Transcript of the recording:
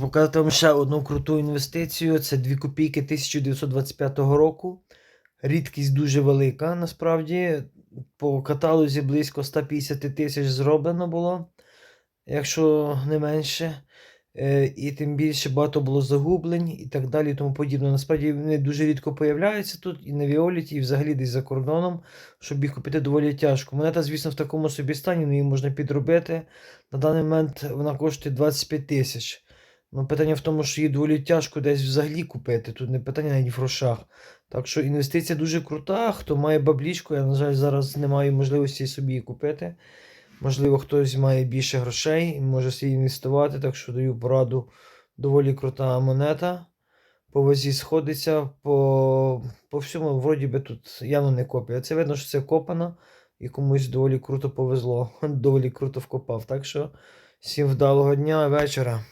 Показати вам ще одну круту інвестицію. Це 2 копійки 1925 року. Рідкість дуже велика, насправді. По каталозі близько 150 тисяч зроблено було, якщо не менше. Е, І тим більше багато було загублень і так далі, і тому подібне. Насправді вони дуже рідко появляються тут і на Віоліті, і взагалі десь за кордоном, щоб їх купити доволі тяжко. Монета, звісно, в такому собі стані, але її можна підробити. На даний момент вона коштує 25 тисяч. Ну, питання в тому, що її доволі тяжко десь взагалі купити. Тут не питання навіть в грошах. Так що інвестиція дуже крута. Хто має баблічку, я, на жаль, зараз не маю можливості собі її купити. Можливо, хтось має більше грошей і може собі інвестувати, так що даю пораду. Доволі крута монета. По вазі сходиться, по, по всьому, вроді би, тут явно не копія. Це видно, що це копано, і комусь доволі круто повезло. Доволі круто вкопав. Так що всім вдалого дня, вечора.